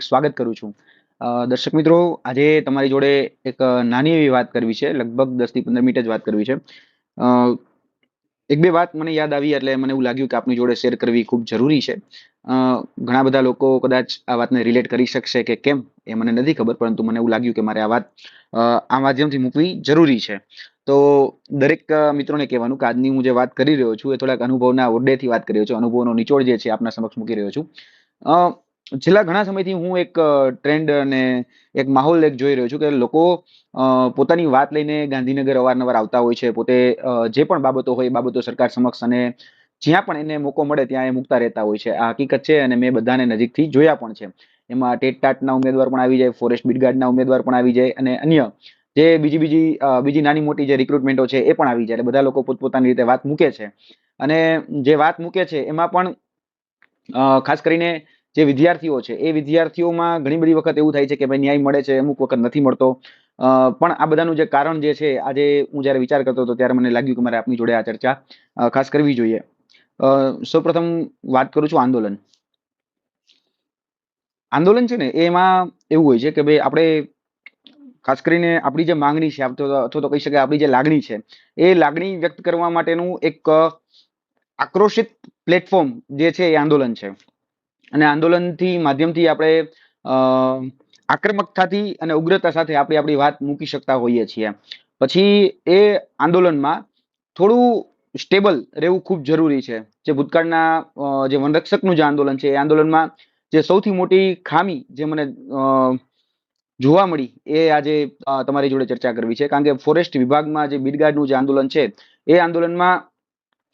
હાર્દિક સ્વાગત કરું છું. દર્શક મિત્રો, આજે તમારી જોડે એક નાની એવી વાત કરવી છે, લગભગ દસથી પંદર મિનિટ જ વાત કરવી છે. એક બે વાત મને યાદ આવી એટલે મને એવું લાગ્યું કે આપની જોડે શેર કરવી ખૂબ જરૂરી છે. ઘણા બધા લોકો કદાચ આ વાતને રિલેટ કરી શકશે કે કેમ એ મને નથી ખબર, પરંતુ મને એવું લાગ્યું કે મારે આ વાત આ માધ્યમથી મૂકવી જરૂરી છે. તો દરેક મિત્રોને કહેવાનું કે આજની હું જે વાત કરી રહ્યો છું એ થોડાક અનુભવના ઓરડેથી વાત કરી રહ્યો છું. અનુભવનો નિચોડ જે છે આપના સમક્ષ મૂકી રહ્યો છું. છેલ્લા ઘણા સમયથી હું એક ટ્રેન્ડ અને એક માહોલ એક જોઈ રહ્યો છું કે લોકો પોતાની વાત લઈને ગાંધીનગર અવારનવાર આવતા હોય છે. પોતે જે પણ બાબતો હોય એ બાબતો સરકાર સમક્ષ અને જ્યાં પણ એને મોકો મળે ત્યાં એ મૂકતા રહેતા હોય છે. આ હકીકત છે અને મેં બધાને નજીકથી જોયા પણ છે. એમાં ટેટ ટાટના ઉમેદવાર પણ આવી જાય, ફોરેસ્ટ બીટગાર્ડના ઉમેદવાર પણ આવી જાય અને અન્ય જે બીજી બીજી બીજી નાની મોટી જે રિક્રુટમેન્ટો છે એ પણ આવી જાય. એટલે બધા લોકો પોતપોતાની રીતે વાત મૂકે છે. અને જે વાત મૂકે છે એમાં પણ ખાસ કરીને જે વિદ્યાર્થીઓ છે, એ વિદ્યાર્થીઓમાં ઘણી બધી વખત એવું થાય છે કે ભાઈ ન્યાય મળે છે, અમુક વખત નથી મળતો. પણ આ બધાનું જે કારણ જે છે, આજે હું જ્યારે વિચાર કરતો હતો ત્યારે મને લાગ્યું કે મારે આપની જોડે આ ચર્ચા ખાસ કરવી જોઈએ. સૌપ્રથમ વાત કરું છું આંદોલન. આંદોલન છે ને, એમાં એવું હોય છે કે ભાઈ આપણે ખાસ કરીને આપણી જે માંગણી છે અથવા તો કહી શકાય આપણી જે લાગણી છે, એ લાગણી વ્યક્ત કરવા માટેનું એક આક્રોશિત પ્લેટફોર્મ જે છે એ આંદોલન છે. અને આંદોલનથી માધ્યમથી આપણે આક્રમકતાથી અને ઉગ્રતા સાથે આપણે આપણી વાત મૂકી શકતા હોઈએ છીએ. પછી એ આંદોલનમાં થોડું સ્ટેબલ રહેવું ખૂબ જરૂરી છે. જે ભૂતકાળના જે વનરક્ષકનું જે આંદોલન છે, એ આંદોલનમાં જે સૌથી મોટી ખામી જે મને જોવા મળી એ આજે તમારી જોડે ચર્ચા કરવી છે. કારણ કે ફોરેસ્ટ વિભાગમાં જે બીડગાર્ડનું જે આંદોલન છે, એ આંદોલનમાં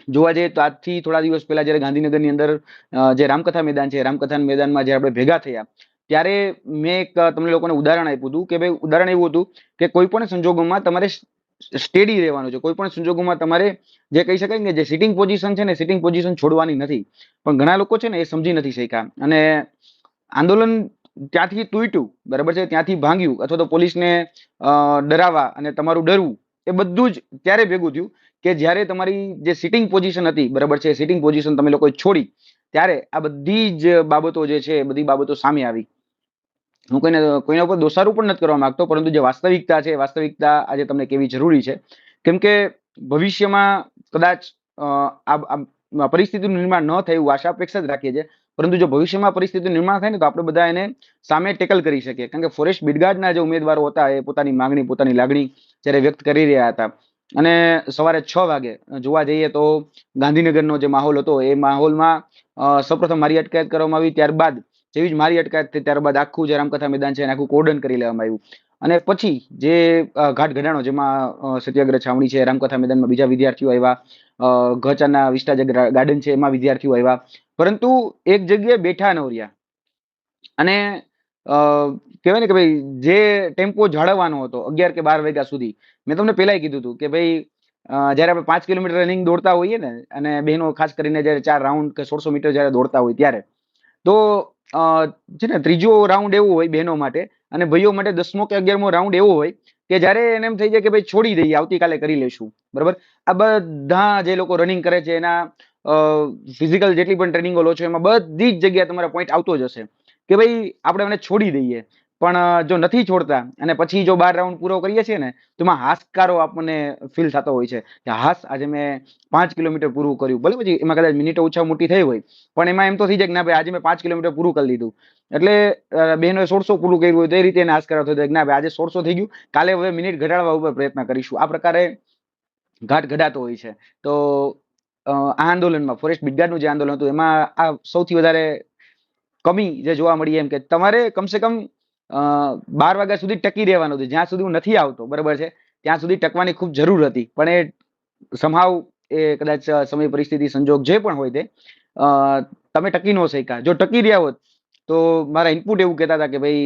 જોવા જઈએ તો આજથી થોડા દિવસ પહેલા જ્યારે ગાંધીનગરની અંદર જે રામકથા મેદાન છે રામકથા મેદાનમાં જ્યારે આપણે ભેગા થયા, ત્યારે મેં એક તમને લોકોને ઉદાહરણ આપ્યું હતું કે ભાઈ, ઉદાહરણ એવું હતું કે કોઈ પણ સંજોગોમાં તમારે સ્ટેડી રહેવાનું છે. કોઈ પણ સંજોગોમાં તમારે જે કહી શકાય ને જે સિટિંગ પોઝિશન છે ને સિટિંગ પોઝિશન છોડવાની નથી. પણ ઘણા લોકો છે ને એ સમજી નથી શક્યા. અને આંદોલન ત્યાંથી તૂટ્યું, બરાબર છે? ત્યાંથી ભાંગ્યું અથવા તો પોલીસને ડરાવા અને તમારું ડરવું એ બધું જ ત્યારે ભેગું થયું. કે જ્યારે તમારી જે સિટિંગ પોઝિશન હતી, બરાબર છે સિટિંગ પોઝિશન તમે લોકોએ છોડી, ત્યારે આ બધી જ બાબતો જે છે બધી બાબતો સામે આવી. હું કોઈને, કોઈના ઉપર દોષારોપ પણ નથી કરવા માંગતો, પરંતુ જે વાસ્તવિકતા છે વાસ્તવિકતા આજે તમને કેવી જરૂરી છે? કેમ કે ભવિષ્યમાં કદાચ આ પરિસ્થિતિનું નિર્માણ ન થાય એવું આશા અપેક્ષા જ રાખીએ છીએ, પરંતુ જો ભવિષ્યમાં પરિસ્થિતિનું નિર્માણ થાય ને, તો આપણે બધા એને સામે ટેકલ કરી શકીએ. કારણ કે ફોરેસ્ટ બિડગાર્ડના જે ઉમેદવારો હતા, એ પોતાની માંગણી, પોતાની લાગણી જ્યારે વ્યક્ત કરી રહ્યા હતા અને સવારે છ વાગે જોવા જઈએ તો ગાંધીનગરનો જે માહોલ હતો, એ માહોલમાં સૌપ્રથમ મારી અટકાયત કરવામાં આવી, ત્યારબાદ જેવી જ મારી અટકાયત થઈ, ત્યારબાદ આખું જે રામકથા મેદાન છે એને આખું કોર્ડન કરી લેવામાં આવ્યું. અને પછી જે ઘાટ ઘડાણો જેમાં સત્યાગ્રહ છાવણી છે, રામકથા મેદાનમાં બીજા વિદ્યાર્થીઓ આવ્યા ઘચાના વિસ્ટા જે ગાર્ડન છે, એમાં વિદ્યાર્થીઓ આવ્યા. પરંતુ એક જગ્યાએ બેઠા ન રહ્યા. અને કહેવાય ને કે ભાઈ, જે ટેમ્પો જાળવવાનો હતો, અગિયાર કે બાર વાગ્યા સુધી, મેં તમને પહેલાંય કીધું હતું કે ભાઈ જ્યારે આપણે પાંચ કિલોમીટર રનિંગ દોડતા હોઈએ ને, અને બહેનો ખાસ કરીને જ્યારે ચાર રાઉન્ડ કે સોળસો મીટર જ્યારે દોડતા હોય ત્યારે, તો છે ને, ત્રીજો રાઉન્ડ એવો હોય બહેનો માટે, અને ભાઈઓ માટે દસમો કે અગિયારમો રાઉન્ડ એવો હોય, કે જ્યારે એને એમ થઈ જાય કે ભાઈ, છોડી દઈએ, આવતીકાલે કરી લેશું બરાબર? આ બધા જે લોકો રનિંગ કરે છે, એના ફિઝિકલ જેટલી પણ ટ્રેનિંગો લો છો, એમાં બધી જ જગ્યાએ તમારા પોઈન્ટ આવતો જ હશે. કે ભાઈ આપણે એને છોડી દઈએ. પણ જો નથી છોડતા અને પછી જો બાર રાઉન્ડ પૂરો કરીએ છીએ ને, તો એમાં હાશકારો આપણને ફીલ થતો હોય છે કે હાશ આજે મેં પાંચ કિલોમીટર પૂરું કર્યું. ભલે પછી એમાં કદાચ મિનિટો ઓછા મોટી થઈ હોય, પણ એમાં એમ તો થઈ જાય કે ના ભાઈ, આજે મેં પાંચ કિલોમીટર પૂરું કરી દીધું. એટલે બહેનોએ સોળસો પૂરું કર્યું હોય તો એ રીતે એને હાસકારો થતો કે ના ભાઈ, આજે સોળસો થઈ ગયું. કાલે હવે મિનિટ ઘટાડવા ઉપર પ્રયત્ન કરીશું. આ પ્રકારે ઘાટ ઘડાતો હોય છે. તો આ આંદોલનમાં, ફોરેસ્ટ બીટગાર્ડનું જે આંદોલન હતું, એમાં આ સૌથી વધારે કમી જે જોવા મળી એમ કે તમારે કમસે કમ બાર વાગ્યા સુધી ટકી રહેવાનું હતું. જ્યાં સુધી હું નથી આવતો, બરાબર છે? ત્યાં સુધી ટકવાની ખૂબ જરૂર હતી. પણ એ સમાવ એ કદાચ સમય, પરિસ્થિતિ, સંજોગ જે પણ હોય તે તમે ટકી ન શક્યા. જો ટકી રહ્યા હોત, તો મારા ઇનપુટ એવું કહેતા હતા કે ભાઈ,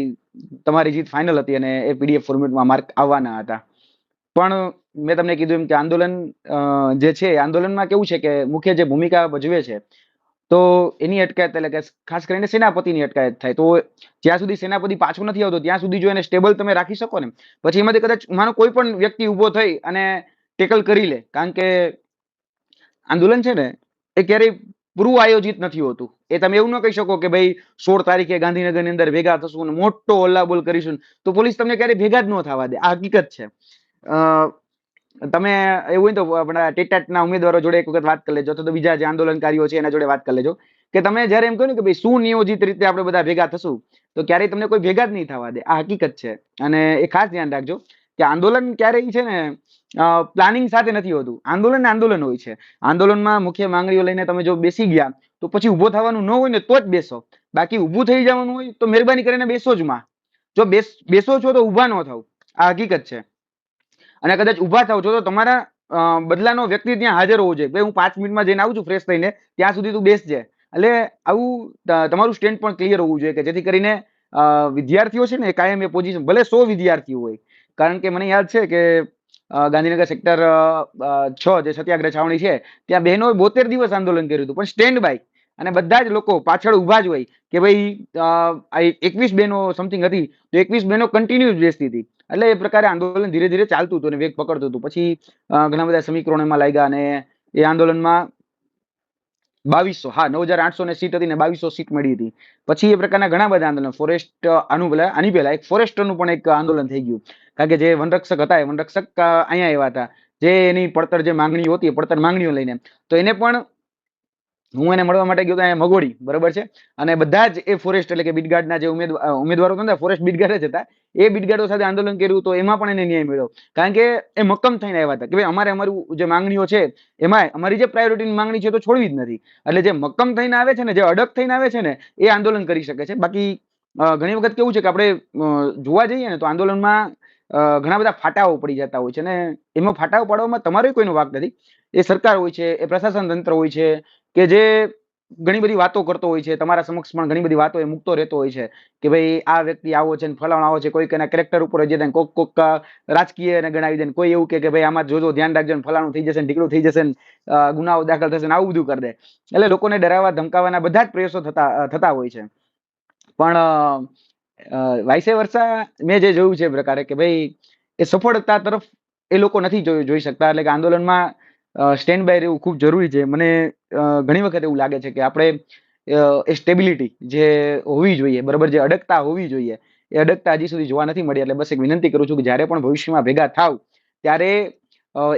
તમારી જીત ફાઇનલ હતી અને એ પીડીએફ ફોર્મેટમાં માર્ક આવવાના હતા. પણ મેં તમને કીધું એમ કે આંદોલન જે છે, આંદોલનમાં કેવું છે કે મુખ્ય જે ભૂમિકા ભજવે છે તો એની અટકાયત એટલે કે ખાસ કરીને સેનાપતિની અટકાયત થાય. તો જ્યાં સુધી સેનાપતિ પાછો નથી આવતો, ત્યાં સુધી જો એને સ્ટેબલ તમે રાખી શકો ને, પછી એમાંથી કદાચ માનો કોઈ પણ વ્યક્તિ ઊભો થઈ અને ટેકલ કરી લે. કારણ કે આંદોલન છે ને, એ ક્યારેય પૂરું આયોજિત નથી હોતું. એ તમે એવું ન કહી શકો કે ભાઈ, સોળ તારીખે ગાંધીનગરની અંદર ભેગા થશું અને મોટો હોલ્લાબોલ કરીશું તો પોલીસ તમને ક્યારેય ભેગા જ ન થવા દે. આ હકીકત છે. તમે એવું હોય તો આપણા ટેટાટના ઉમેદવારો જોડે એક વખત વાત કરી લેજો. તો બીજા જે આંદોલનકારીઓ છે એના જોડે વાત કરી લેજો. કે તમે જ્યારે એમ કહો ને કે ભાઈ સુનિયોજિત રીતે આપણે બધા ભેગા થશું, તો ક્યારેય તમને કોઈ ભેગા જ નહીં થવા દે. આ હકીકત છે. અને એ ખાસ ધ્યાન રાખજો કે આંદોલન ક્યારેય છે ને પ્લાનિંગ સાથે નથી હોતું. આંદોલન આંદોલન હોય છે. આંદોલનમાં મુખ્ય માંગણીઓ લઈને તમે જો બેસી ગયા, તો પછી ઊભો થવાનું ન હોય ને તો જ બેસો. બાકી ઊભું થઈ જવાનું હોય તો મહેરબાની કરીને બેસો જ માં. જો બેસો છો તો ઊભા ન થાવ. આ હકીકત છે. અને કદાચ ઊભા થાવ છો તો તમારા બદલાનો વ્યક્તિ ત્યાં હાજર હોવો જોઈએ. ભાઈ હું પાંચ મિનિટમાં જઈને આવું છું ફ્રેશ થઈને, ત્યાં સુધી તું બેસજે એટલે આવું તમારું સ્ટેન્ડ પણ ક્લિયર હોવું જોઈએ કે જેથી કરીને વિદ્યાર્થીઓ છે ને કાયમ એ પોઝિશન ભલે સો વિદ્યાર્થીઓ હોય. કારણ કે મને યાદ છે કે ગાંધીનગર સેક્ટર છ, જે સત્યાગ્રહ છાવણી છે, ત્યાં બહેનોએ બોતેર દિવસ આંદોલન કર્યું હતું. પણ સ્ટેન્ડ બાય અને બધા જ લોકો પાછળ ઊભા જ હોય કે ભાઈ એકવીસ બહેનો સમથિંગ હતી, તો એકવીસ બહેનો કન્ટિન્યુ બેસતી હતી. એટલે એ પ્રકારે આંદોલન ધીરે ધીરે ચાલતું હતું અને વેગ પકડતું હતું. પછી ઘણા બધા સમીકરણો એમાં લાગ્યા અને એ આંદોલનમાં બાવીસો, હા નવ હજાર આઠસો ને સીટ હતી ને બાવીસો સીટ મળી હતી. પછી એ પ્રકારના ઘણા બધા આંદોલન. ફોરેસ્ટ આનું પેલા, આની પહેલા એક ફોરેસ્ટરનું પણ એક આંદોલન થઈ ગયું. કારણ કે જે વનરક્ષક હતા, એ વનરક્ષક અહીંયા આવ્યા હતા. જે એની પડતર જે માંગણીઓ હતી, એ પડતર માંગણીઓ લઈને. તો એને પણ હું એને મળવા માટે ગયો તો મગોડી બરોબર છે? અને બધા જ એ ફોરેસ્ટ એટલે કે બીટગાર્ડના જે ઉમેદવાર હતા ફોરેસ્ટ બીટગાર્ડ જ હતા. એ બીટગાર્ડો સાથે આંદોલન કર્યું તો એમાં પણ એને ન્યાય મળ્યો. કારણ કે એ મક્કમ થઈને આવ્યા હતા કે ભાઈ અમારે અમારું જે માંગણીઓ છે એમાં અમારી જે પ્રાયોરિટીની માંગણી છે તો છોડવી જ નથી. એટલે જે મક્કમ થઈને આવે છે ને, જે અડગ થઈને આવે છે ને, એ આંદોલન કરી શકે છે. બાકી ઘણી વખત કેવું છે કે આપણે જોવા જઈએ ને તો આંદોલનમાં ઘણા બધા ફાટાઓ પડી જતા હોય છે અને એમાં ફાટાઓ પાડવામાં તમારો કોઈનો વાક નથી. એ સરકાર હોય છે, એ પ્રશાસન તંત્ર હોય છે કે જે ઘણી બધી વાતો કરતો હોય છે તમારા સમક્ષ પણ ઘણી બધી વાતો એ મૂકતો રહેતો હોય છે કે ભાઈ આ વ્યક્તિ આવો છે ને ફલાણો આવો છે કોઈક એના કેરેક્ટર ઉપર જે કોક કોક અ, રાજકીય એને ગણાવી દે કોઈ એવું કે ભાઈ આમાં જોજો ધ્યાન રાખજો ફલાણું થઈ જશે ને ઢીકડું થઈ જશે ને ગુનાઓ દાખલ થશે ને આવું બધું કરી દે. એટલે લોકોને ડરાવવા ધમકાવવાના બધા જ પ્રયાસો થતા થતા હોય છે. પણ વાઇસે વર્ષા મેં જે જોયું છે પ્રકારે કે ભાઈ એ સફળતા તરફ એ લોકો નથી જોઈ શકતા. એટલે કે આંદોલનમાં સ્ટેન્ડ બાય રહેવું ખૂબ જરૂરી છે. મને ઘણી વખત એવું લાગે છે કે આપણે એ સ્ટેબિલિટી જે હોવી જોઈએ, બરાબર, જે અડગતા હોવી જોઈએ, એ અડગતા હજી સુધી જોવા નથી મળી. એટલે બસ એક વિનંતી કરું છું કે જ્યારે પણ ભવિષ્યમાં ભેગા થાવ, ત્યારે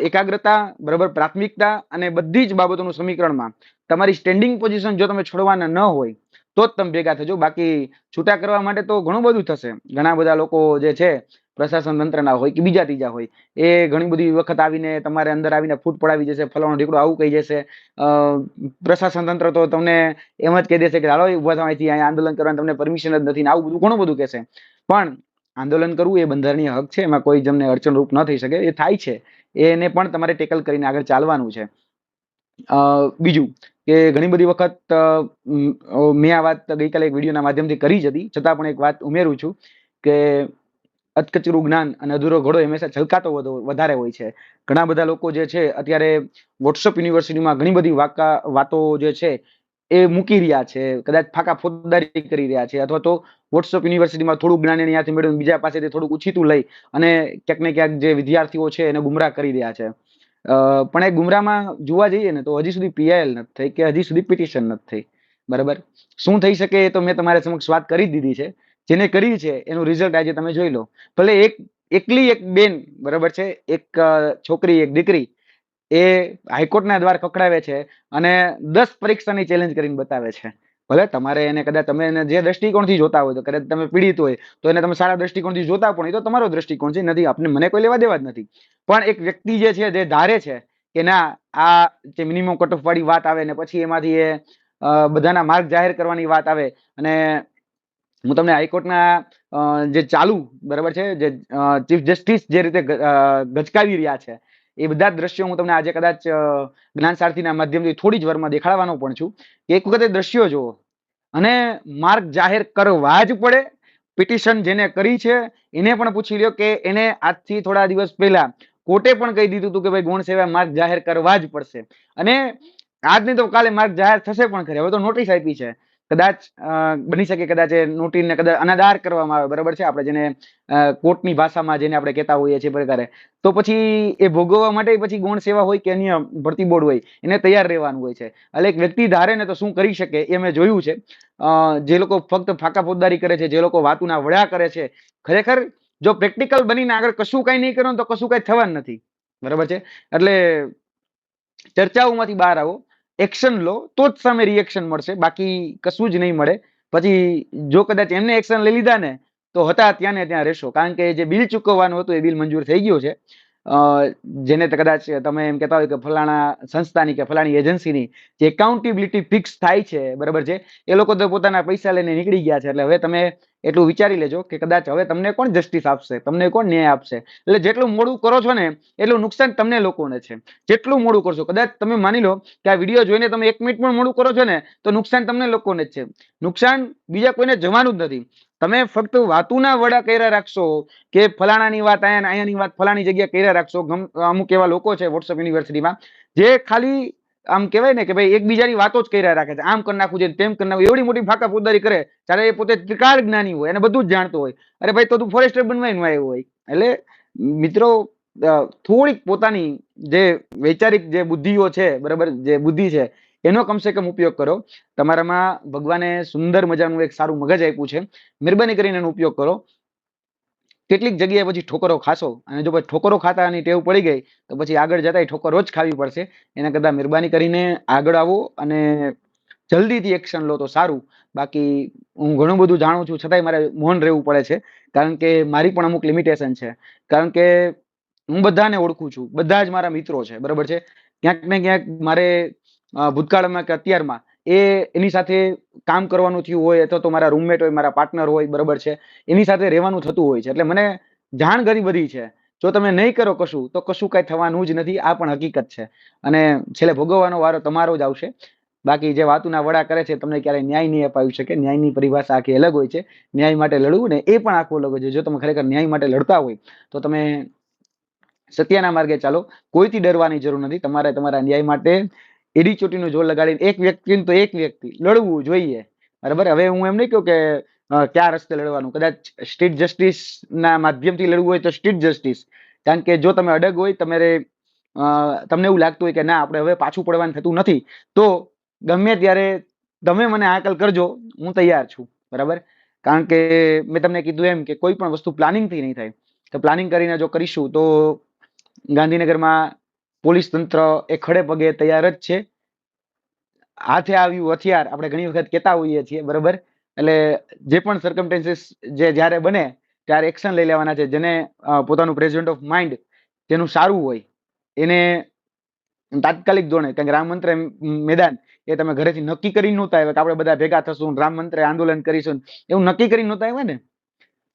એકાગ્રતા, બરાબર, પ્રાથમિકતા અને બધી જ બાબતોનું સમીકરણમાં તમારી સ્ટેન્ડિંગ પોઝિશન જો તમે છોડવાના ન હોય, તો જ તમે ભેગા થજો. બાકી છૂટા કરવા માટે તો ઘણું બધું થશે. ઘણા બધા લોકો જે છે પ્રશાસન તંત્રના હોય કે બીજા ત્રીજા હોય, એ ઘણી બધી વખત આવીને તમારે અંદર આવીને ફૂટ પડાવી જશે, ફલાણો ઢીકડો આવું કહી જશે. પ્રશાસન તંત્ર તો તમને એમ જ કહી દેશે કે હાલો ઊભા થવા અહીંથી, અહીંયા આંદોલન કરવાની તમને પરમિશન જ નથી ને આવું બધું ઘણું બધું કહેશે. પણ આંદોલન કરવું એ બંધારણીય હક છે, એમાં કોઈ જમને અડચણરૂપ ન થઈ શકે, એ થાય છે. એને પણ તમારે ટેકલ કરીને આગળ ચાલવાનું છે. બીજું કે ઘણી બધી વખત મેં આ વાત ગઈકાલે એક વિડીયોના માધ્યમથી કરી જ હતી, છતાં પણ એક વાત ઉમેરું છું કે અધકચરું જ્ઞાન અને અધૂરો ઘોડો હંમેશા છલકાતો વધુ, વધારે હોય છે. ઘણા બધા લોકો જે છે, અત્યારે વોટ્સઅપ યુનિવર્સિટીમાં ઘણી બધી વાકા, વાતો જે છે, એ મૂકી રહ્યા છે. કદાચ ફાકા ફોજદારી કરી રહ્યા છે, અથવા તો વોટ્સઅપ યુનિવર્સિટીમાં થોડું જ્ઞાન એને ત્યાંથી મેળવીને બીજા પાસેથી થોડુંક ઉછીતું લઈ અને ક્યાંક ને ક્યાંક જે વિદ્યાર્થીઓ છે, એને ગુમરાહ કરી રહ્યા છે. પણ એ ગુમરાહમાં જોવા જઈએ ને તો હજી સુધી પીઆઈએલ નથી થઈ કે હજી સુધી પિટિશન નથી થઈ. બરાબર? શું થઈ શકે એ તો મેં તમારા સમક્ષ વાત કરી દીધી છે. જેને કરી છે, એનું રિઝલ્ટ આજે તમે જોઈ લો. ભલે એક, એકલી એક બેન, બરાબર છે, એક છોકરી, એક દીકરી, એ હાઈકોર્ટના દ્વાર ખખડાવે છે અને દસ પરીક્ષાની ચેલેન્જ કરીને બતાવે છે. ભલે તમારે એને કદાચ તમે એને જે દ્રષ્ટિકોણથી જોતા હોય, તો કદાચ તમે પીડિત હોય, તો એને તમે સારા દ્રષ્ટિકોણથી જોતા પણ હોય, તો તમારો દ્રષ્ટિકોણ છે, નથી આપણે મને કોઈ લેવા દેવા જ નથી. પણ એક વ્યક્તિ જે છે, જે ધારે છે કે ના, આ જે મિનિમમ કટ ઓફ વાળી વાત આવે ને પછી એમાંથી એ બધાના માર્ગ જાહેર કરવાની વાત આવે અને હું તમને હાઈકોર્ટના જે ચાલુ, બરાબર છે? જે ચીફ જસ્ટિસ જે રીતે ગચકાવી રહ્યા છે, એ બધા દ્રશ્યો હું તમને આજે કદાચ જ્ઞાન સારથીના માધ્યમથી થોડી જ વારમાં દેખાડવાનો પણ છું. કે એક વખતે દ્રશ્યો જુઓ, અને માર્ગ જાહેર કરવા જ પડે. પિટિશન જેને કરી છે, એને પણ પૂછી લ્યો કે એને આજથી થોડા દિવસ પહેલા કોર્ટે પણ કહી દીધું હતું કે ભાઈ ગુણ સેવા માર્ગ જાહેર કરવા જ પડશે. અને આજ નહીં તો કાલે માર્ગ જાહેર થશે પણ ખરે, હવે તો નોટિસ આપી છે. કદાચ બની શકે કદાચ એ નોટીને કદાચ અનાદાર કરવામાં આવે, બરાબર છે? આપણે જેને કોર્ટની ભાષામાં જેને આપણે કહેતા હોઈએ છીએ પ્રકારે તો પછી એ ભોગવવા માટે પછી ગૌણ સેવા હોય કે અન્ય ભરતી બોર્ડ હોય, એને તૈયાર રહેવાનું હોય છે. એટલે એક વ્યક્તિ ધારે ને તો શું કરી શકે એ મેં જોયું છે. જે લોકો ફક્ત ફાકા ફોજદારી કરે છે, જે લોકો વાતુના વડા કરે છે, ખરેખર જો પ્રેક્ટિકલ બનીને આગળ કશું કાંઈ નહીં કરો તો કશું કાંઈ થવાનું નથી. બરાબર છે? એટલે ચર્ચાઓમાંથી બહાર આવો. એક્શન લો, તો જ સામે રિએક્શન મળશે. બાકી કશું જ નહીં મળે. પછી જો કદાચ એમને એક્શન લઈ લીધા ને, તો હતા ત્યાં ને ત્યાં રહેશો. કારણ કે જે બિલ ચૂકવવાનું હતું એ બિલ મંજૂર થઈ ગયું છે. જેને કદાચ તમે એમ કહેતા હોય કે ફલાણા સંસ્થાની કે ફલાણી એજન્સીની જે એકાઉન્ટેબિલિટી ફિક્સ થાય છે, બરાબર છે, એ લોકો તો પોતાના પૈસા લઈને નીકળી ગયા છે. એટલે હવે તમે એટલું વિચારી લેજો કે કદાચ હવે તમને કોણ જસ્ટિસ આપશે, તમને કોણ ન્યાય આપશે? એટલે જેટલું મોડું કરો છો ને, એટલું નુકસાન તમને લોકોને છે. જેટલું મોડું કરશો, કદાચ તમે માની લો કે આ વીડિયો જોઈને તમે એક મિનિટ પણ મોડું કરો છો ને, તો નુકસાન તમને લોકોને જ છે. નુકસાન બીજા કોઈને જવાનું જ નથી. તમે ફક્ત વાતુના વડા કર્યા રાખશો કે ફલાણાની વાત અહીંયા અહીંયાની વાત ફલાણી જગ્યાએ કર્યા રાખશો? અમુક એવા લોકો છે વોટ્સઅપ યુનિવર્સિટીમાં, જે ખાલી આમ કહેવાય ને કે ભાઈ એકબીજાની વાતો જ કર્યા રાખે છે. આમ કરી નાખવું છે તેમ કરી નાખવું એવડી મોટી ફાકા ફોજદારી કરે ત્યારે એ પોતે ત્રિકાળ જ્ઞાની હોય અને બધું જ જાણતો હોય. અરે ભાઈ તો તું ફોરેસ્ટર બનવાય આવ્યો હોય. એટલે મિત્રો થોડીક પોતાની જે વૈચારિક જે બુદ્ધિઓ છે, બરાબર, જે બુદ્ધિ છે એનો કમસે કમ ઉપયોગ કરો. તમારામાં ભગવાને સુંદર મજાનું એક સારું મગજ આપ્યું છે. મહેરબાની કરીને એનો ઉપયોગ કરો. કેટલીક જગ્યાએ પછી ઠોકરો ખાશો અને જો પછી ઠોકરો ખાતા એની ટેવ પડી ગઈ, તો પછી આગળ જતા ઠોકરો જ ખાવી પડશે. એના કરતાં મહેરબાની કરીને આગળ આવો અને જલ્દીથી એક્શન લો તો સારું. બાકી હું ઘણું બધું જાણું છું, છતાંય મારે મૌન રહેવું પડે છે. કારણ કે મારી પણ અમુક લિમિટેશન છે. કારણ કે હું બધાને ઓળખું છું. બધા જ મારા મિત્રો છે. બરાબર છે? ક્યાંક ને ક્યાંક મારે ભૂતકાળમાં કે અત્યારમાં, એ એની સાથે કામ કરવાનું થયું હોય અથવા તો મારા રૂમમેટ હોય, મારા પાર્ટનર હોય, બરાબર છે, એની સાથે રહેવાનું થતું હોય છે. એટલે મને જાણ ઘણી બધી છે. જો તમે નહીં કરો કશું, તો કશું કાંઈ થવાનું જ નથી. આ પણ હકીકત છે. અને છેલ્લે ભોગવવાનો વારો તમારો જ આવશે. બાકી જે વાતુના વડા કરે છે, તમને ક્યારેય ન્યાય નહીં અપાવી શકે. ન્યાયની પરિભાષા આખી અલગ હોય છે. ન્યાય માટે લડવું ને એ પણ આખું અલગ હોય છે. જો તમે ખરેખર ન્યાય માટે લડતા હોય, તો તમે સત્યના માર્ગે ચાલો. કોઈથી ડરવાની જરૂર નથી. તમારે તમારા ન્યાય માટે એડી ચોટીનું જોર લગાડીને એક વ્યક્તિ તો એક વ્યક્તિ લડવું જોઈએ. બરાબર? હવે હું એમ નહીં કહું કે કયા રસ્તે લડવાનું. કદાચ સ્ટ્રીટ જસ્ટિસ ના માધ્યમથી લડવું હોય તો સ્ટ્રીટ જસ્ટિસ. કારણ કે જો તમે અડગ હોય, તમારે તમને એવું લાગતું હોય કે ના, આપણે હવે પાછું પડવાનું થતું નથી, તો ગમે ત્યારે તમે મને આકલ કરજો, હું તૈયાર છું. બરાબર? કારણ કે મેં તમને કીધું એમ કે કોઈ પણ વસ્તુ પ્લાનિંગથી નહીં થાય. તો પ્લાનિંગ કરીને જો કરીશું તો ગાંધીનગરમાં પોલીસ તંત્ર એ ખડે પગે તૈયાર જ છે. હાથે આવ્યું હથિયાર આપણે ઘણી વખત કહેતા હોઈએ છીએ, બરાબર? એટલે જે પણ સર્કમટેન્સીસ જે જ્યારે બને ત્યારે એક્શન લઈ લેવાના છે. જેને પોતાનું પ્રેઝન્ટ ઓફ માઇન્ડ જેનું સારું હોય, એને તાત્કાલિક ધોરણે, કારણ કે રામ મંત્ર મેદાન એ તમે ઘરેથી નક્કી કરીને નહોતા આવ્યા કે આપણે બધા ભેગા થશું રામ મંત્રે આંદોલન કરીશું એવું નક્કી કરીને નહોતા આવ્યા ને?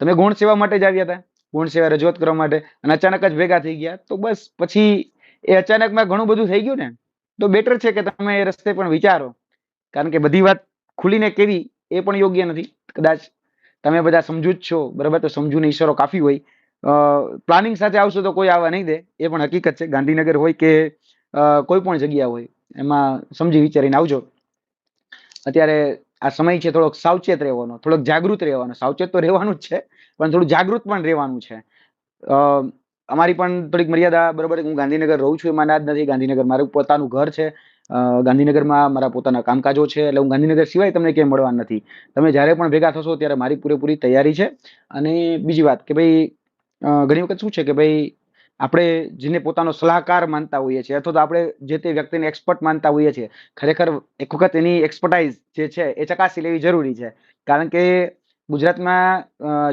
તમે ગૌણ સેવા માટે જ આવ્યા હતા? ગુણ સેવા રજૂઆત કરવા માટે? અને અચાનક જ ભેગા થઈ ગયા? તો બસ, પછી એ અચાનકમાં ઘણું બધું થઈ ગયું ને, તો બેટર છે કે તમે એ રસ્તે પણ વિચારો. કારણ કે બધી વાત ખુલીને કેવી, એ પણ યોગ્ય નથી. કદાચ તમે બધા સમજુ જ છો, બરાબર? તો સમજુને ઈશ્વરો કાફી હોય. પ્લાનિંગ સાથે આવશો તો કોઈ આવવા નહીં દે. એ પણ હકીકત છે. ગાંધીનગર હોય કે કોઈ પણ જગ્યા હોય, એમાં સમજી વિચારીને આવજો. અત્યારે આ સમય છે થોડોક સાવચેત રહેવાનો, થોડોક જાગૃત રહેવાનો. સાવચેત તો રહેવાનું જ છે, પણ થોડું જાગૃત પણ રહેવાનું છે. અમારી પણ થોડીક મર્યાદા, બરોબર, હું ગાંધીનગર રહું છું, એમાં ના જ નથી, ગાંધીનગર મારું પોતાનું ઘર છે. ગાંધીનગરમાં મારા પોતાના કામકાજો છે, એટલે હું ગાંધીનગર સિવાય તમને ક્યાંય મળવા નથી. તમે જ્યારે પણ ભેગા થશો, ત્યારે મારી પૂરેપૂરી તૈયારી છે. અને બીજી વાત કે ભાઈ ઘણી વખત શું છે કે ભાઈ, આપણે જેને પોતાનો સલાહકાર માનતા હોઈએ છીએ, અથવા તો આપણે જે તે વ્યક્તિને એક્સપર્ટ માનતા હોઈએ છીએ, ખરેખર એક વખત એની એક્સપર્ટાઇઝ જે છે, એ ચકાસી લેવી જરૂરી છે. કારણ કે ગુજરાતમાં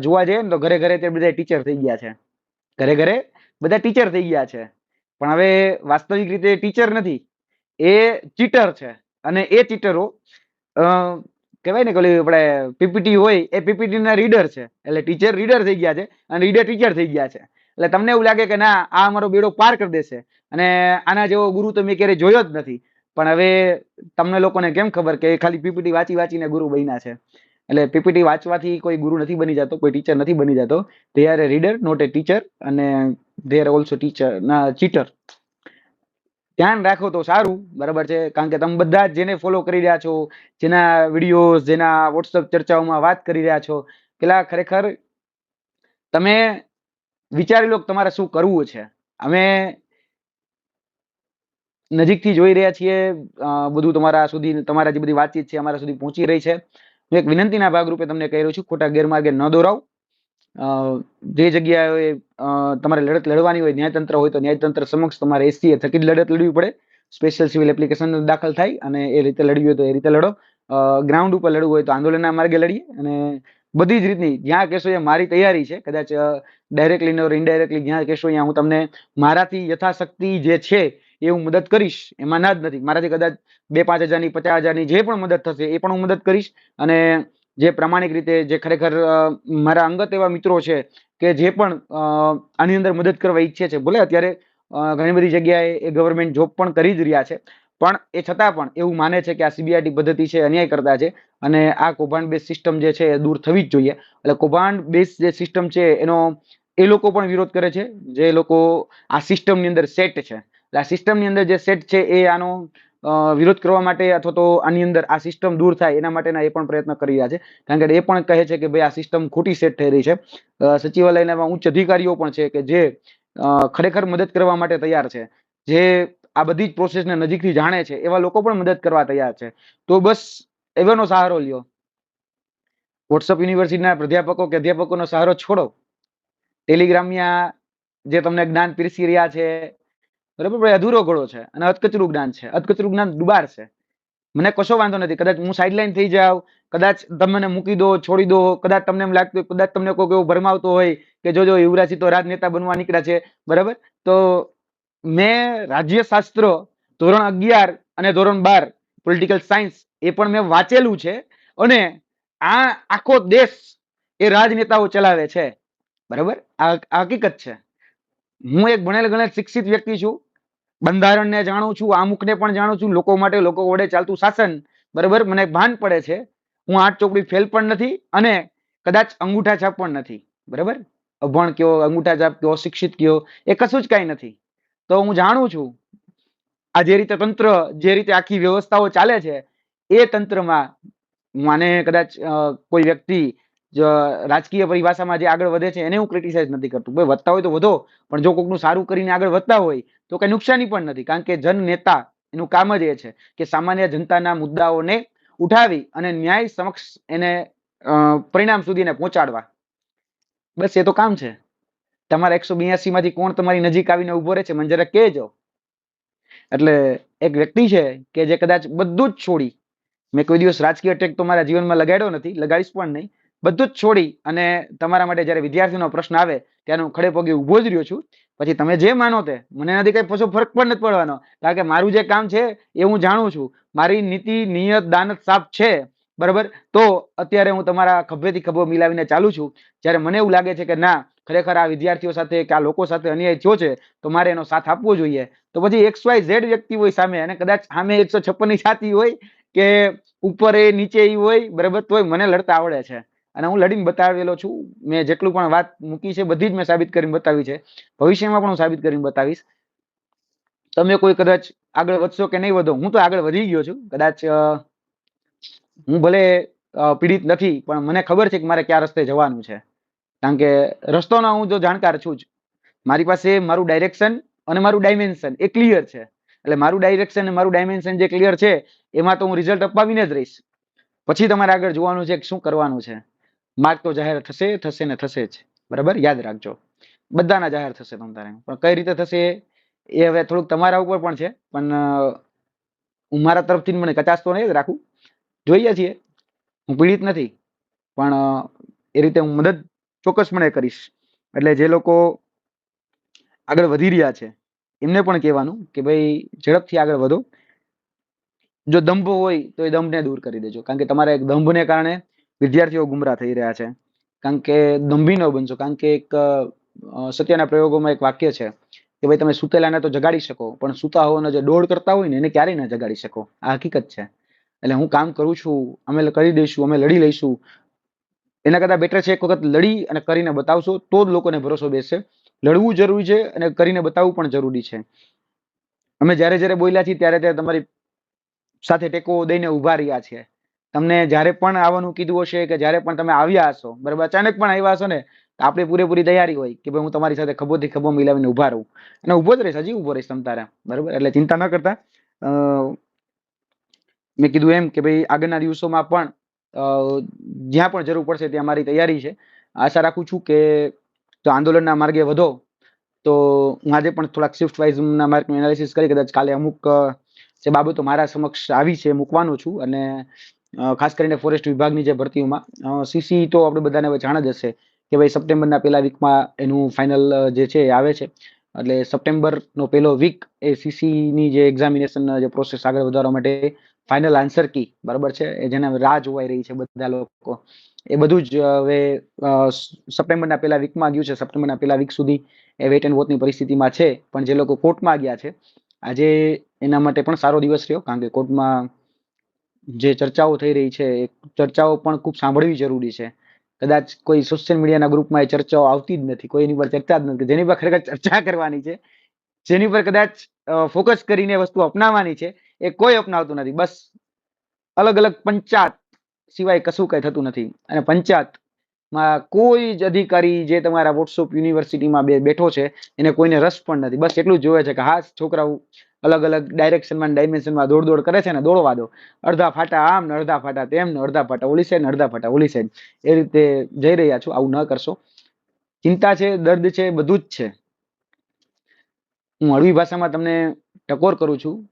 જોવા જઈએ ને તો ઘરે ઘરે તે બધા ટીચર થઈ ગયા છે. ઘરે ઘરે બધા ટીચર થઈ ગયા છે. પણ હવે વાસ્તવિક રીતે ટીચર નથી. એ ચીટર છે અને એ ચીટરો કહેવાય ને કે આપણે પીપીટી હોય એ પીપીટી ના રીડર છે. એટલે ટીચર રીડર થઈ ગયા છે અને રીડર ટીચર થઈ ગયા છે. એટલે તમને એવું લાગે કે ના, આ અમારો બેડો પાર કરી દેશે. અને આના જેવો ગુરુ તો મેં ક્યારેય જોયો જ નથી. પણ હવે તમને લોકોને કેમ ખબર કે ખાલી પીપીટી વાંચી વાંચીને ગુરુ બન્યા છે? એટલે પીપીટી વાંચવાથી કોઈ ગુરુ નથી બની જતો, કોઈ ટીચર નથી બની જતો. They are a reader not a teacher અને ધે આર also ટીચર ના ચીટર ધ્યાન રાખો તો સારું, બરાબર છે? કારણ કે તમે બધા જેને ફોલો કરી રહ્યા છો, જેના વિડીયોઝ જેના વોટ્સઅપ ચર્ચાઓમાં વાત કરી રહ્યા છો, પેલા ખરેખર તમે વિચારી લો તમારે શું કરવું છે. અમે નજીકથી જોઈ રહ્યા છીએ બધું તમારા સુધી, તમારા જે બધી વાતચીત છે, અમારા સુધી પહોંચી રહી છે. હું એક વિનંતીના ભાગરૂપે તમને કહી રહ્યો છું, ખોટા ગેરમાર્ગે ન દોરાવ. જે જગ્યાએ તમારે લડત લડવાની હોય, ન્યાયતંત્ર હોય તો ન્યાયતંત્ર સમક્ષ તમારે એસીએ થકી જ લડત લડવી પડે. સ્પેશિયલ સિવિલ એપ્લિકેશન દાખલ થાય અને એ રીતે લડવી હોય તો એ રીતે લડો. ગ્રાઉન્ડ ઉપર લડવું હોય તો આંદોલનના માર્ગે લડીએ અને બધી જ રીતની જ્યાં કહેશો એ મારી તૈયારી છે. કદાચ ડાયરેક્ટલી ઓર ઇનડાયરેક્ટલી જ્યાં કહેશો ત્યાં હું તમને મારાથી યથાશક્તિ જે છે એ હું મદદ કરીશ, એમાં ના જ નથી. મારાથી કદાચ બે પાંચ હજારની, પચાસ હજારની જે પણ મદદ થશે, એ પણ હું મદદ કરીશ. અને જે પ્રામાણિક રીતે જે ખરેખર મારા અંગત એવા મિત્રો છે કે જે પણ આની અંદર મદદ કરવા ઈચ્છે છે. ભલે અત્યારે ઘણી બધી જગ્યાએ એ ગવર્મેન્ટ જોબ પણ કરી જ રહ્યા છે. પણ એ છતાં પણ એવું માને છે કે આ સીબીઆઈટી પદ્ધતિ છે, અન્યાય કરતા છે. અને આ કૌભાંડ બેઝ સિસ્ટમ જે છે એ દૂર થવી જ જોઈએ. એટલે કૌભાંડ બેઝ જે સિસ્ટમ છે એનો, એ લોકો પણ વિરોધ કરે છે. જે લોકો આ સિસ્ટમની અંદર સેટ છે. આ સિસ્ટમની અંદર જે સેટ છે એ આનો વિરોધ કરવા માટે અથવા તો આની અંદર આ સિસ્ટમ દૂર થાય એના માટેના એ પણ પ્રયત્ન કરી રહ્યા છે. કારણ કે એ પણ કહે છે કે ભાઈ આ સિસ્ટમ ખોટી સેટ થઈ રહી છે. સચિવાલયના ઉચ્ચ અધિકારીઓ પણ છે કે જે ખરેખર મદદ કરવા માટે તૈયાર છે. જે આ બધી જ પ્રોસેસને નજીકથી જાણે છે એવા લોકો પણ મદદ કરવા તૈયાર છે. તો બસ એવાનો સહારો લ્યો. વોટ્સઅપ યુનિવર્સિટીના પ્રાધ્યાપકો કે અધ્યાપકોનો સહારો છોડો. ટેલિગ્રામમાં જે તમને જ્ઞાન પીરસી રહ્યા છે બરાબર? પણ અધૂરો ઘોડો છે અને અધકચરું જ્ઞાન છે. અધકચરું જ્ઞાન દુબાર છે. મને કશો વાંધો નથી. કદાચ હું સાઈડલાઈન થઈ જાઉં, કદાચ તમને મૂકી દો, છોડી દો, કદાચ તમને એમ લાગતું હોય, કદાચ તમને કોઈ એવું ભરમાવતો હોય કે જોજો યુવરાજી તો રાજનેતા બનવા નીકળ્યા છે. બરાબર? તો મેં રાજ્યશાસ્ત્ર ધોરણ અગિયાર અને ધોરણ બાર પોલિટિકલ સાયન્સ એ પણ મેં વાંચેલું છે અને આ આખો દેશ એ રાજનેતાઓ ચલાવે છે. બરાબર? આ હકીકત છે. હું એક ભણેલ ગણેલ શિક્ષિત વ્યક્તિ છું. બંધારણને જાણું છું આમુખને પણ જાણું છું. લોકો માટે લોકો વડે ચાલતું શાસન, બરાબર, મને ભાન પડે છે. હું આઠ ચોપડી ફેલ પણ નથી અને કદાચ અંગૂઠા છાપ પણ નથી, બરાબર? અભણ કયો, અંગૂઠા છાપ કયો, શિક્ષિત કયો, એ કશું જ કાંઈ નથી. તો હું જાણું છું, આ જે રીતે તંત્ર, જે રીતે આખી વ્યવસ્થાઓ ચાલે છે, એ તંત્રમાં મને કદાચ કોઈ વ્યક્તિ જ રાજકીય પરિભાષામાં જે આગળ વધે છે, એને હું ક્રિટિસાઇઝ નથી કરતું. ભાઈ વધતા હોય તો વધો, પણ જો કોકનું સારું કરીને આગળ વધતા હોય, તો કઈ નુકસાની પણ નથી. કારણ કે જન નેતા એનું કામ જ એ છે કે સામાન્ય જનતાના મુદ્દાઓને ઉઠાવી અને ન્યાય સમક્ષ એને પરિણામ સુધી એને પહોંચાડવા. બસ એ તો કામ છે. તમારા એકસો બ્યાસી માંથી કોણ તમારી નજીક આવીને ઊભો રહે છે, મને જરા કહેજો. એટલે એક વ્યક્તિ છે કે જે કદાચ બધું જ છોડી, મેં કોઈ દિવસ રાજકીય ટેક તો મારા જીવનમાં લગાડ્યો નથી, લગાડીશ પણ નહીં બધું જ છોડી અને તમારા માટે જ્યારે વિદ્યાર્થીનો પ્રશ્ન આવે ત્યારે હું ખડે પગે ઊભો જ રહ્યો છું. પછી તમે જે માનો તે, મને એનાથી કઈ પછી ફરક પણ નથી પડવાનો. કારણ કે મારું જે કામ છે એ હું જાણું છું. મારી નીતિ, નિયત, દાનત સાફ છે, બરાબર? તો અત્યારે હું તમારા ખભેથી ખભો મિલાવીને ચાલુ છું. જ્યારે મને એવું લાગે છે કે ના, ખરેખર આ વિદ્યાર્થીઓ સાથે કે આ લોકો સાથે અન્યાય થયો છે, તો મારે એનો સાથ આપવો જોઈએ. તો પછી એક્સ વાય ઝેડ વ્યક્તિ હોય સામે, અને કદાચ સામે એકસો છપ્પનની છાતી હોય કે ઉપર એ નીચે એ હોય, બરાબર? તોય મને લડતા આવડે છે. અને હું લડીને બતાવેલો છું. મેં જેટલું પણ વાત મૂકી છે, બધી જ મેં સાબિત કરીને બતાવી છે. ભવિષ્યમાં પણ હું સાબિત કરીને બતાવીશ. તમે કોઈ કદાચ આગળ વધશો કે નહીં વધો, હું તો આગળ વધી ગયો છું. કદાચ હું ભલે પીડિત નથી, પણ મને ખબર છે કે મારે કયા રસ્તે જવાનું છે. કારણ કે રસ્તોનો હું જો જાણકાર છું જ. મારી પાસે મારું ડાયરેક્શન અને મારું ડાયમેન્શન એ ક્લિયર છે. એટલે મારું ડાયરેક્શન અને મારું ડાયમેન્શન જે ક્લિયર છે, એમાં તો હું રિઝલ્ટ અપાવીને જ રહીશ. પછી તમારે આગળ જોવાનું છે કે શું કરવાનું છે. માર્ક તો જાહેર થશે થશે ને થશે જ. બરાબર? યાદ રાખજો. બધાના જાહેર થશે તમ તારે. પણ કઈ રીતે થશે એ હવે થોડુંક તમારા ઉપર પણ છે. પણ હું મારા તરફથી મને કચાશ તો નહીં જ રાખું. જોઈએ છીએ. હું પીડિત નથી. પણ એ રીતે હું મદદ ચોક્કસપણે કરીશ. એટલે જે લોકો આગળ વધી રહ્યા છે, એમને પણ કહેવાનું કે ભાઈ, ઝડપથી આગળ વધો. જો દંભ હોય તો એ દંભને દૂર કરી દેજો. કારણ કે તમારા એક દંભને કારણે વિદ્યાર્થીઓ ગુમરાહ થઈ રહ્યા છે. કારણ કે દંભી ન બનશો, કારણ કે એક સત્યના પ્રયોગોમાં એક વાક્ય છે કે ભાઈ તમે સુતેલાને તો જગાડી શકો, પણ સુતા હોવાનો જે દોડ કરતા હોય ને એને ક્યારેય ના જગાડી શકો. આ હકીકત છે. એટલે હું કામ કરું છું, અમે કરી દઈશું, અમે લડી લઈશું. એના કરતાં બેટર છે, એક વખત લડી અને કરીને બતાવશો, તો જ લોકોને ભરોસો બેસશે લડવું જરૂરી છે અને કરીને બતાવવું પણ જરૂરી છે. અમે જ્યારે જ્યારે બોલ્યા છીએ, ત્યારે ત્યારે તમારી સાથે ટેકો દઈને ઊભા રહ્યા છે તમને જ્યારે પણ આવવાનું કીધું હશે કે જ્યારે પણ તમે આવ્યા હશો, બરાબર? અચાનક પણ આવ્યા હશો ને, તો આપણે પૂરેપૂરી તૈયારી હોય કે ભાઈ હું તમારી સાથે ખભોથી ખભો મિલાવીને ઊભા રહું. અને ઊભો જ રહીશ, હજી ઊભો રહીશ તમ તારા, બરાબર? એટલે ચિંતા ન કરતા. મેં કીધું એમ કે ભાઈ આગળના દિવસોમાં પણ જ્યાં પણ જરૂર પડશે ત્યાં મારી તૈયારી છે. આશા રાખું છું કે જો આંદોલનના માર્ગે વધો, તો હું આજે પણ થોડાક શિફ્ટ વાઇઝના માર્કનું એનાલિસિસ કરી, કદાચ કાલે અમુક જે બાબતો મારા સમક્ષ આવી છે, મૂકવાનું છું. અને ખાસ કરીને ફોરેસ્ટ વિભાગની જે ભરતીઓમાં. સીસી તો આપણે બધાને હવે જાણ જ હશે કે ભાઈ સપ્ટેમ્બરના પહેલા વીકમાં એનું ફાઇનલ જે છે એ આવે છે. એટલે સપ્ટેમ્બરનો પહેલો વીક એ સીસીની જે એક્ઝામિનેશન જે પ્રોસેસ આગળ વધારવા માટે ફાઇનલ આન્સર કી બરાબર છે? એ જેને રાહ જોવાઈ રહી છે બધા લોકો. એ બધું જ હવે સપ્ટેમ્બરના પહેલા વીકમાં ગયું છે. સપ્ટેમ્બરના પહેલા વીક સુધી એ વેટ એન્ડ વોચની પરિસ્થિતિમાં છે. પણ જે લોકો કોર્ટમાં ગયા છે, આજે એના માટે પણ સારો દિવસ રહ્યો, કારણ કે કોર્ટમાં જે ચર્ચાઓ થઈ રહી છે, એ ચર્ચાઓ પણ ખૂબ સાંભળવી જરૂરી છે. કદાચ કોઈ સોશિયલ મીડિયાના ગ્રુપમાં એ ચર્ચાઓ આવતી જ નથી, કોઈ એની પર ચર્ચા જ નથી, જેની પર ખરેખર ચર્ચા કરવાની છે, જેની પર કદાચ ફોકસ કરીને વસ્તુ અપનાવવાની છે, એ કોઈ અપનાવતું નથી. બસ અલગ અલગ પંચાયત સિવાય કશું કઈ થતું નથી. અને પંચાયતમાં કોઈ જ અધિકારી જે તમારા વોટ્સઅપ યુનિવર્સિટીમાં બેઠો છે, એને કોઈને રસ પણ નથી. બસ એટલું જોવે છે કે હા, છોકરાઓ અલગ અલગ ડાયરેક્શનમાં ડાયમેન્શનમાં દોડ દોડ કરે છે ને દોડવા દો. અડધા ફાટા આમ ને અડધા ફાટા તેમ ને અડધા ફાટા ઓલી સાઈડ ને અડધા ફાટા ઓલી સાઈડ એ રીતે જઈ રહ્યા છો, આવું ન કરશો. ચિંતા છે, દર્દ છે, બધું જ છે. હું હળવી ભાષામાં તમને ટકોર કરું છું.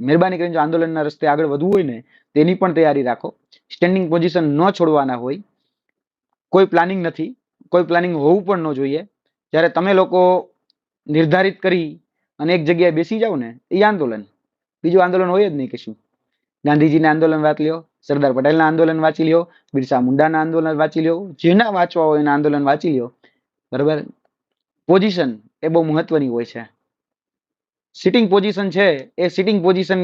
મહેરબાની કરીને જો આંદોલનના રસ્તે આગળ વધવું હોય ને, તેની પણ તૈયારી રાખો. સ્ટેન્ડિંગ પોઝિશન ન છોડવાના હોય. કોઈ પ્લાનિંગ નથી. કોઈ પ્લાનિંગ હોવું પણ ન જોઈએ. જ્યારે તમે લોકો નિર્ધારિત કરી અને એક જગ્યાએ બેસી જાઓ ને, એ આંદોલન. બીજું આંદોલન હોય જ નહીં કશું. ગાંધીજીના આંદોલન વાંચ લ્યો, સરદાર પટેલના આંદોલન વાંચી લ્યો, બિરસા મુંડાના આંદોલન વાંચી લ્યો, જેના વાંચવા હોય એના આંદોલન વાંચી લ્યો. બરાબર? પોઝિશન એ બહુ મહત્વની હોય છે. સિટિંગ પોઝિશન છે, એ સિટિંગ પોઝિશન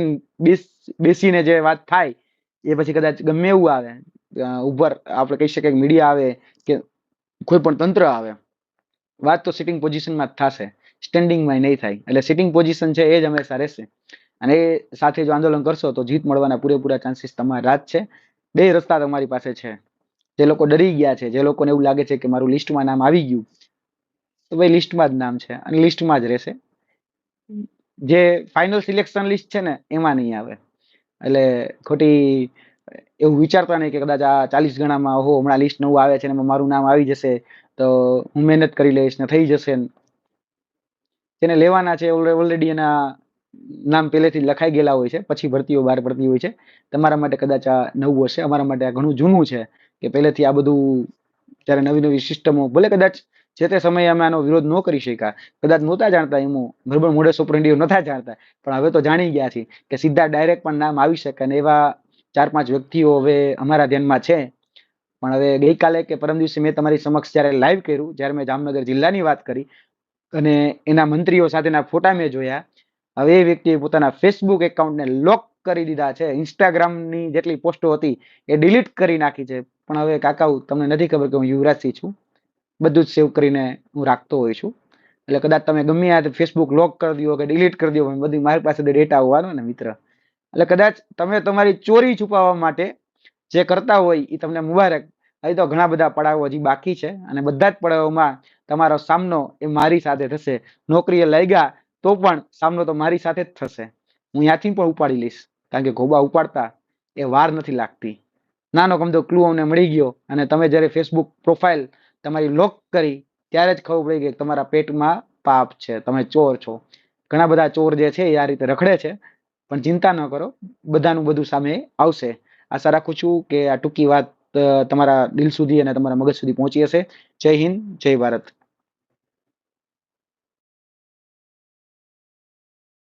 બેસીને જે વાત થાય, એ પછી કદાચ ગમે એવું આવે ઉપર આપણે કહી શકીએ મીડિયા આવે કે કોઈ પણ તંત્ર આવે, વાત તો સિટિંગ પોઝિશનમાં જ થશે. સ્ટેન્ડિંગમાં નહીં થાય. એટલે સિટિંગ પોઝિશન છે એ જ હંમેશા રહેશે. અને એ સાથે જો આંદોલન કરશો તો જીત મળવાના પૂરેપૂરા ચાન્સીસ તમારા જ છે. બે રસ્તા તમારી પાસે છે. જે લોકો ડરી ગયા છે, જે લોકોને એવું લાગે છે કે મારું લિસ્ટમાં નામ આવી ગયું. તો ભાઈ લિસ્ટમાં જ નામ છે અને લિસ્ટમાં જ રહેશે. જે ફાઇનલ સિલેક્શન લિસ્ટ છે ને, એમાં નહીં આવે. એટલે ખોટી એવું વિચારતા નહીં કે કદાચ આ ચાલીસ ગણામાં હો હમણાં લિસ્ટ નવું આવે છે એમાં મારું નામ આવી જશે, તો હું મહેનત કરી લઈશ ને થઈ જશે. જેને લેવાના છે ઓલરેડી એના નામ પહેલેથી લખાઈ ગયેલા હોય છે. પછી ભરતીઓ બહાર પડતી હોય છે. તમારા માટે કદાચ આ નવું હશે. અમારા માટે આ ઘણું જૂનું છે કે પહેલેથી આ બધું જ્યારે નવી નવી સિસ્ટમો, ભલે કદાચ જે તે સમયે અમે આનો વિરોધ ન કરી શક્યા, કદાચ નહોતા જાણતા એમ. બરોબર મોડે સોપરંડીઓ નહોતા જાણતા. પણ હવે તો જાણી ગયા છીએ કે સીધા ડાયરેક્ટ પણ નામ આવી શકે અને એવા ચાર પાંચ વ્યક્તિઓ હવે અમારા ધ્યાનમાં છે. પણ હવે ગઈકાલે કે પરમ દિવસે મેં તમારી સમક્ષ જ્યારે લાઈવ કર્યું, જ્યારે મેં જામનગર જિલ્લાની વાત કરી અને એના મંત્રીઓ સાથેના ફોટા મેં જોયા. હવે એ વ્યક્તિએ પોતાના ફેસબુક એકાઉન્ટને લોક કરી દીધા છે. ઇન્સ્ટાગ્રામની જેટલી પોસ્ટો હતી એ ડિલીટ કરી નાખી છે. પણ હવે કાકાઓ તમને નથી ખબર કે હું યુવરાજસિંહ છું. બધું જ સેવ કરીને હું રાખતો હોઉં છું. એટલે કદાચ તમે ગમે આ ફેસબુક લોક કરી દો કે ડિલીટ કરી દો, પણ બધી મારી પાસે ડેટા હોવાનો ને મિત્ર. એટલે કદાચ તમે તમારી ચોરી છુપાવવા માટે જે કરતા હોય એ તમને મુબારક. હજી તો ઘણા બધા પડાવો હજી બાકી છે અને બધા જ પડાવોમાં તમારો સામનો એ મારી સાથે થશે. નોકરીએ ગયા તો પણ સામનો તો મારી સાથે જ થશે. હું ત્યાંથી પણ ઉપાડી લઈશ, કારણ કે ગોબા ઉપાડતા એ વાર નથી લાગતી. નાનો કમતો ક્લુ અમને મળી ગયો અને તમે જ્યારે ફેસબુક પ્રોફાઇલ તમારી લોક કરી ત્યારે જ ખબર પડી કે તમારા પેટમાં પાપ છે. તમે ચોર છો. ઘણા બધા ચોર જે છે એ આ રીતે રખડે છે. પણ ચિંતા ન કરો, બધાનું બધું સામે આવશે. આશા રાખું છું કે આ ટૂંકી વાત તમારા દિલ સુધી અને તમારા મગજ સુધી પહોંચી હશે. જય હિન્દ જય ભારત.